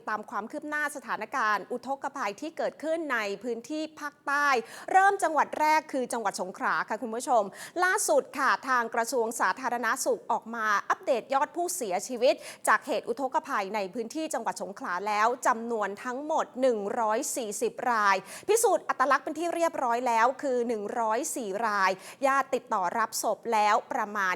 ติดตามความคืบหน้าสถานการณ์ อุทกภัยที่เกิดขึ้นในพื้นที่ภาคใต้ เริ่มจังหวัดแรกคือจังหวัดสงขลาค่ะคุณผู้ชม ล่าสุดค่ะทางกระทรวงสาธารณาสุขออกมาอัปเดตยอดผู้เสียชีวิต จากเหตุอุทกภัยในพื้นที่จังหวัดสงขลาแล้วจำนวนทั้งหมด 140 ราย พิสูจน์อัตลักษณ์เป็นที่เรียบร้อยแล้วคือ 104 รายญาติติดต่อรับศพแล้วประมาณ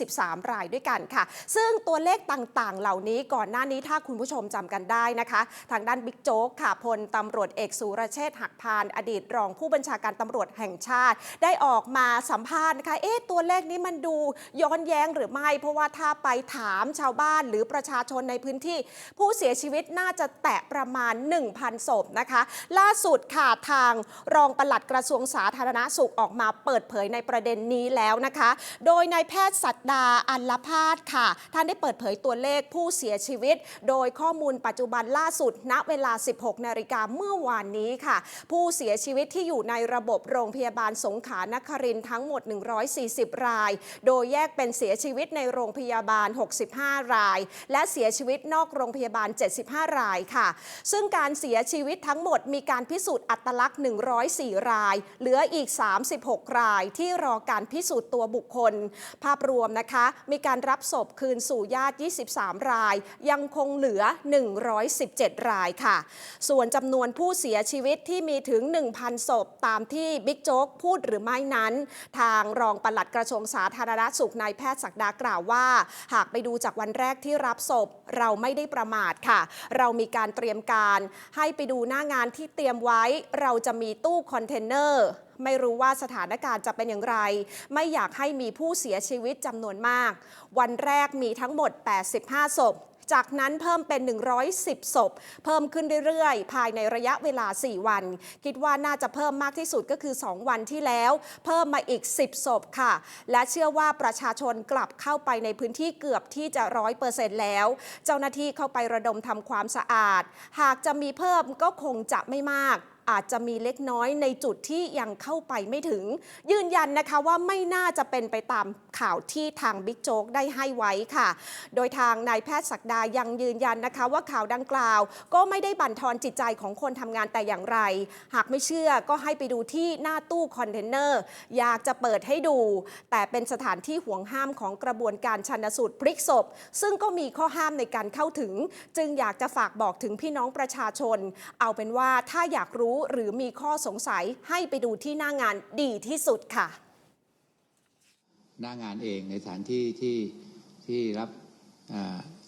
23 รายด้วยกันค่ะ ซึ่งตัวเลขต่างๆ เหล่านี้ก่อนหน้านี้ถ้าคุณผู้ชมจำกันได้นะคะ ทางด้านบิ๊กโจ๊กค่ะพลตำรวจเอกสุรเชษฐ์หักพานอดีตรองผู้บัญชาการตำรวจแห่งชาติ ได้ออกมาสัมภาษณ์นะคะเอ๊ะตัวเลขนี้มันดูย้อนแย้งหรือไม่ เพราะว่าถ้าไปถามชาวบ้านหรือประชาชนในพื้นที่ ผู้เสียชีวิตน่าจะแตะประมาณ 1,000ศพนะคะ ล่าสุดค่ะทางรองปลัดกระทรวงสาธารณสุขออกมาเปิดเผยในประเด็นนี้แล้วนะคะ โดยนายแพทย์สัตดาอัลลพาดค่ะ ท่านได้เปิดเผยตัวเลขผู้เสียชีวิต โดยข้อมูลปัจจุบันวันล่าสุด ณ เวลา 16 นาฬิกาเมื่อวานนี้ค่ะ ผู้เสียชีวิตที่อยู่ในระบบโรงพยาบาลสงขลานครินทั้งหมด 140 ราย โดยแยกเป็นเสียชีวิตในโรงพยาบาล 65 ราย และเสียชีวิตนอกโรงพยาบาล 75 รายค่ะ ซึ่งการเสียชีวิตทั้งหมดมีการพิสูจน์อัตลักษณ์ 104 ราย เหลืออีก 36 รายที่รอการพิสูจน์ตัวบุคคล ภาพรวมนะคะ มีการรับศพคืนสู่ญาติ 23 ราย ยังคงเหลือ 100 117 รายค่ะ ส่วนจำนวนผู้เสียชีวิตที่มีถึง 1,000 ศพ ตามที่บิ๊กโจ๊กพูดหรือไม่นั้น ทางรองปลัดกระทรวงสาธารณสุขนายแพทย์ศักดากล่าวว่า หากไปดูจากวันแรกที่รับศพ เราไม่ได้ประมาทค่ะ เรามีการเตรียมการให้ไปดูหน้างานที่เตรียมไว้ เราจะมีตู้คอนเทนเนอร์ไม่รู้ว่าสถานการณ์จะเป็นอย่างไร ไม่อยากให้มีผู้เสียชีวิตจำนวนมาก วันแรกมีทั้งหมด 85 ศพ จากนั้นเพิ่มเป็น 110 ศพ เพิ่มขึ้นเรื่อยๆ ภายในระยะเวลา 4 วัน คิดว่าน่าจะเพิ่มมากที่สุดก็คือ 2 วันที่แล้ว เพิ่มมาอีก 10 ศพค่ะ และเชื่อว่าประชาชนกลับเข้าไปในพื้นที่เกือบที่จะร้อยเปอร์เซ็นต์แล้ว เจ้าหน้าที่เข้าไประดมทำความสะอาด หากจะมีเพิ่มก็คงจะไม่มาก อาจจะมีเล็กน้อยในจุดที่ยังเข้าไปไม่ถึง ยืนยันนะคะว่าไม่น่าจะเป็นไปตามข่าวที่ทางบิ๊กโจ๊กได้ให้ไว้ค่ะ โดยทางนายแพทย์ศักดายังยืนยันนะคะ ว่าข่าวดังกล่าว ก็ไม่ได้บั่นทอนจิตใจของคนทำงานแต่อย่างไร หากไม่เชื่อก็ให้ไปดูที่หน้าตู้คอนเทนเนอร์อยากจะเปิดให้ดู แต่เป็นสถานที่ห่วงห้ามของกระบวนการชันสูตรพลิกศพ ซึ่งก็มีข้อห้ามในการเข้าถึง จึงอยากจะฝากบอกถึงพี่น้องประชาชน เอาเป็นว่าถ้าอยากรู้หรือมีข้อสงสัยให้ไปดูที่หน้างานดีที่สุดค่ะ หน้างานเองในสถานที่ที่ที่รับ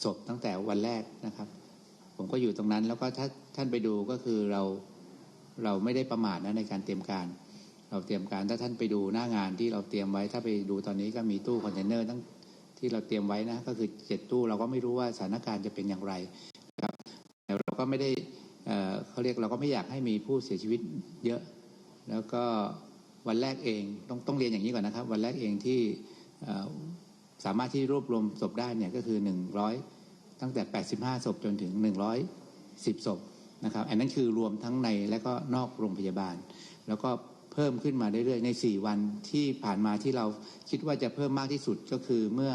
ศพตั้งแต่วันแรกนะครับ ผมก็อยู่ตรงนั้นแล้วก็ถ้าท่านไปดูก็คือเราเราไม่ได้ประมาทนะในการเตรียมการ เราเตรียมการถ้าท่านไปดูหน้างานที่เราเตรียมไว้ ถ้าไปดูตอนนี้ก็มีตู้คอนเทนเนอร์ทั้งที่เราเตรียมไว้นะก็คือเจ็ดตู้เราก็ไม่รู้ว่าสถานการณ์จะเป็นอย่างไรนะครับแต่เราก็ไม่ได้ เขาเรียกเราก็ไม่อยากให้มีผู้เสียชีวิตเยอะ แล้วก็วันแรกเองต้องต้องเรียนอย่างนี้ก่อนนะครับ วันแรกเองที่สามารถที่รวบรวมศพได้เนี่ยก็คือ 100 ตั้งแต่ 85 ศพจนถึง 110 ศพนะครับ อันนั้นคือรวมทั้งในและก็นอกโรงพยาบาล แล้วก็เพิ่มขึ้นมาเรื่อยๆ ใน 4 วันที่ผ่านมาที่เราคิดว่าจะเพิ่มมากที่สุดก็คือเมื่อ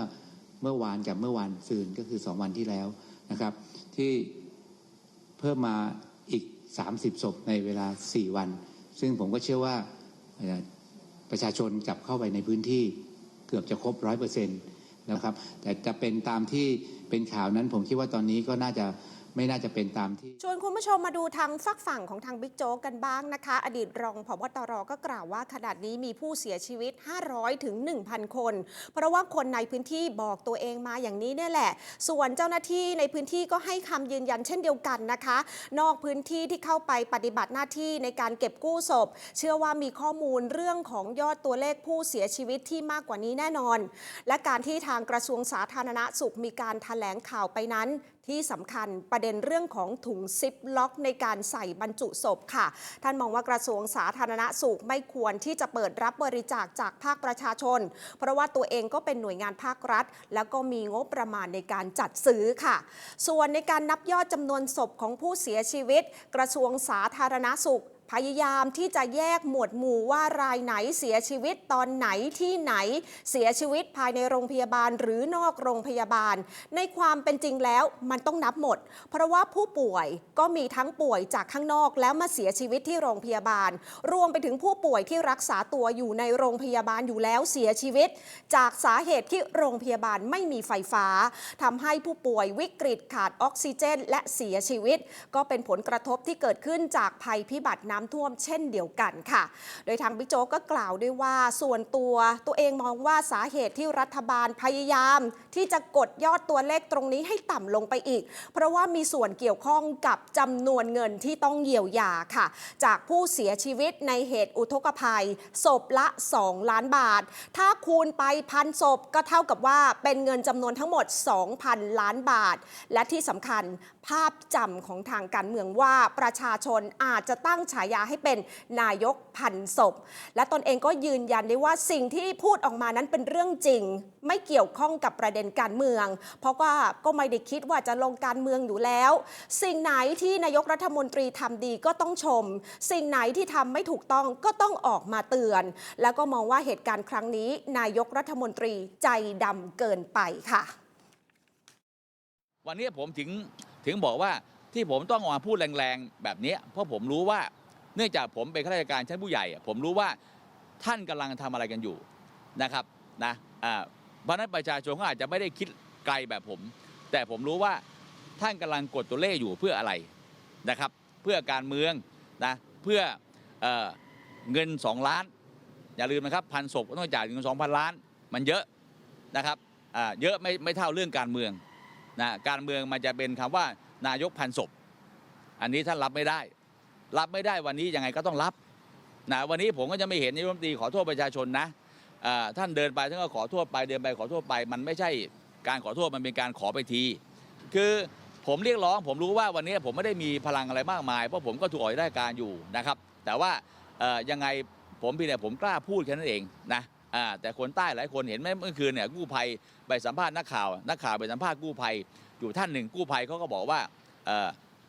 เมื่อวานกับเมื่อวานซืนก็คือ 2 วันที่แล้วนะครับ ที่เพิ่มมา อีก 30ศพในเวลา 4 วัน ซึ่งผมก็เชื่อว่าประชาชนกลับเข้าไปในพื้นที่เกือบจะครบร้อยเปอร์เซ็นต์นะครับ แต่จะเป็นตามที่เป็นข่าวนั้นผมคิดว่าตอนนี้ก็น่าจะ ไม่น่าจะเป็นตามที่ ชวนคุณผู้ชมมาดูทางฝักฝั่งของทางบิ๊กโจ๊กกันบ้างนะคะ อดีตรองผบตรก็กล่าวว่าขนาดนี้มีผู้เสียชีวิต 500 ถึง 1,000 คน เพราะว่าคนในพื้นที่บอกตัวเองมาอย่างนี้เนี่ยแหละ ส่วนเจ้าหน้าที่ในพื้นที่ก็ให้คำยืนยันเช่นเดียวกันนะคะ นอกพื้นที่ที่เข้าไปปฏิบัติหน้าที่ในการเก็บกู้ศพ เชื่อว่ามีข้อมูลเรื่องของยอดตัวเลขผู้เสียชีวิตที่มากกว่านี้แน่นอน และการที่ทางกระทรวงสาธารณสุขมีการถแถลงข่าวไปนั้นที่สำคัญประเด็นเรื่องของถุงซิปล็อกในการใส่บรรจุศพค่ะ ท่านมองว่ากระทรวงสาธารณสุขไม่ควรที่จะเปิดรับบริจาคจากภาคประชาชน เพราะว่าตัวเองก็เป็นหน่วยงานภาครัฐ แล้วก็มีงบประมาณในการจัดซื้อค่ะ ส่วนในการนับยอดจำนวนศพของผู้เสียชีวิต กระทรวงสาธารณสุข พยายามที่จะแยกหมวดหมู่ว่ารายไหนเสียชีวิตตอนไหนที่ไหนเสียชีวิตภายในโรงพยาบาลหรือนอกโรงพยาบาล ในความเป็นจริงแล้วมันต้องนับหมด เพราะว่าผู้ป่วยก็มีทั้งป่วยจากข้างนอกแล้วมาเสียชีวิตที่โรงพยาบาล รวมไปถึงผู้ป่วยที่รักษาตัวอยู่ในโรงพยาบาลอยู่แล้วเสียชีวิต จากสาเหตุที่โรงพยาบาลไม่มีไฟฟ้าทำให้ผู้ป่วยวิกฤตขาดออกซิเจน และเสียชีวิต ก็เป็นผลกระทบที่เกิดขึ้นจากภัยพิบัติน้ำท่วมเช่นเดียวกันค่ะ โดยทางบิ๊กโจ๊กก็กล่าวด้วยว่าส่วนตัวตัวเองมองว่าสาเหตุที่รัฐบาลพยายาม ที่จะกดยอดตัวเลขตรงนี้ให้ต่ำลงไปอีก เพราะว่ามีส่วนเกี่ยวข้องกับจำนวนเงินที่ต้องเยียวยาค่ะ จากผู้เสียชีวิตในเหตุอุทกภัยศพละ 2 ล้านบาท ถ้าคูณไปพันศพก็เท่ากับว่าเป็นเงินจำนวนทั้งหมด 2,000 ล้านบาท และที่สำคัญภาพจำของทางการเมืองว่าประชาชนอาจจะตั้งฉายาให้เป็นนายกพันศพ และตนเองก็ยืนยันได้ว่าสิ่งที่พูดออกมานั้นเป็นเรื่องจริง ไม่เกี่ยวข้องกับประเด็นการเมือง เพราะว่าก็ไม่ได้คิดว่าจะลงการเมืองอยู่แล้ว สิ่งไหนที่นายกรัฐมนตรีทำดีก็ต้องชม สิ่งไหนที่ทำไม่ถูกต้องก็ต้องออกมาเตือน แล้วก็มองว่าเหตุการณ์ครั้งนี้ นายกรัฐมนตรีใจดำเกินไปค่ะ วันนี้ผมถึงถึงบอกว่าที่ผมต้องออกมาพูดแรงๆ แบบนี้ เพราะผมรู้ว่า เนื่องจากผมเป็นข้าราชการชั้นผู้ใหญ่ผมรู้ว่าท่านกำลังทำอะไรกันอยู่นะครับนะเพราะนั้นประชาชนก็อาจจะไม่ได้คิดไกลแบบผม แต่ผมรู้ว่าท่านกำลังกดตัวเลขอยู่เพื่ออะไรนะครับ เพื่อการเมืองนะเพื่อเอเงิน 2 ล้าน อย่าลืมนะครับพันศพต้องจ่ายเงินสองพันล้าน มันเยอะนะครับเยอะไม่ไม่เท่าเรื่องการเมืองนะการเมืองมันจะเป็นคำว่านายกพันศพ อันนี้ท่านรับไม่ได้ รับไม่ได้วันนี้ยังไงก็ต้องรับนะวันนี้ผมก็จะไม่เห็นนายกรัฐมนตรีขอโทษประชาชนนะท่านเดินไปท่านก็ขอโทษไปเดินไปขอโทษไป มันไม่ใช่การขอโทษมันเป็นการขอไปที คือผมเรียกร้อง ผมรู้ว่าวันนี้ผมไม่ได้มีพลังอะไรมากมายเพราะผมก็ถูกอ่อกจากราชการอยู่นะครับ แต่ว่ายังไงผมพียงแต่ยผมกล้าพูดแค่นั้นเองนะแต่คนใต้หลายคนเห็นไหมเมื่อคืนเนี่ยกู้ภัยไปสัมภาษณ์นักข่าวนักข่าวไปสัมภาษณ์กู้ภัยอยู่ท่านหนึ่งกู้ภัยเขาก็บอกว่า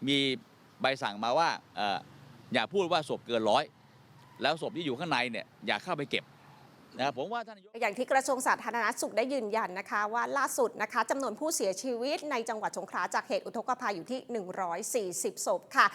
มีใบสั่งมาว่า อย่าพูดว่าศพเกินร้อยแล้วศพที่อยู่ข้างในเนี่ยอย่าเข้าไปเก็บนะครับผมว่าท่านนายกอย่างที่กระทรวงสาธารณสุขได้ยืนยันนะคะ ว่าล่าสุดนะคะจำนวนผู้เสียชีวิตในจังหวัดสงขลาจากเหตุอุทกภัยอยู่ที่ 140 ศพค่ะ